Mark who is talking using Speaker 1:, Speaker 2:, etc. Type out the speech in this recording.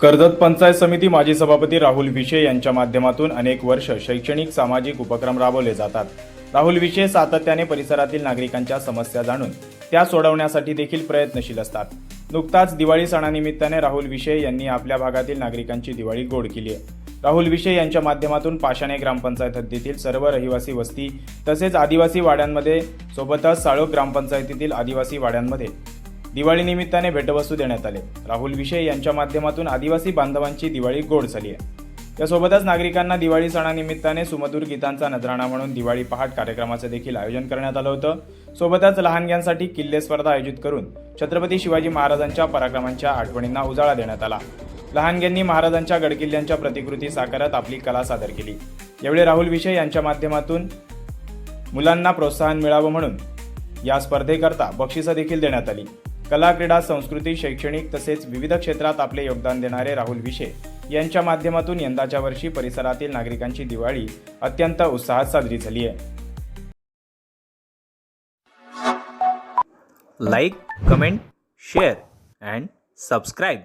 Speaker 1: कर्जत पंचायत समिती माजी सभापती राहुल विशे यांच्या माध्यमातून अनेक वर्ष शैक्षणिक सामाजिक उपक्रम राबवले जातात. राहुल विशे सातत्याने परिसरातील नागरिकांच्या समस्या जाणून त्या सोडवण्यासाठी देखील प्रयत्नशील असतात. नुकताच दिवाळी सणानिमित्ताने राहुल विशे यांनी आपल्या भागातील नागरिकांची दिवाळी गोड केली आहे. राहुल विशे यांच्या माध्यमातून पाषाणे ग्रामपंचायत हद्दीतील सर्व रहिवासी वस्ती तसेच आदिवासी वाड्यांमध्ये सोबतच साळोख ग्रामपंचायतीतील आदिवासी वाड्यांमध्ये दिवाळी निमित्ताने भेटवस्तू देण्यात आले. राहुल विषय यांच्या माध्यमातून आदिवासी बांधवांची दिवाळी गोड झाली आहे. यासोबतच नागरिकांना दिवाळी सणानिमित्ताने सुमधूर गीतांचा नजराणा म्हणून दिवाळी पहाट कार्यक्रमाचं देखील आयोजन करण्यात आलं होतं. सोबतच लहानग्यांसाठी किल्ले स्पर्धा आयोजित करून छत्रपती शिवाजी महाराजांच्या पराक्रमांच्या आठवणींना उजाळा देण्यात आला. लहानग्यांनी महाराजांच्या गडकिल्ल्यांच्या प्रतिकृती साकारत आपली कला सादर केली. यावेळी राहुल विषय यांच्या माध्यमातून मुलांना प्रोत्साहन मिळावं म्हणून या स्पर्धेकरता बक्षिसं देखील देण्यात आली. कला क्रीडा संस्कृती शैक्षणिक तसेच विविध क्षेत्रात आपले योगदान देणारे राहुल विशे यांच्या माध्यमातून यंदाच्या वर्षी परिसरातील नागरिकांची दिवाळी अत्यंत उत्साहात साजरी झाली आहे.
Speaker 2: Like comment share and subscribe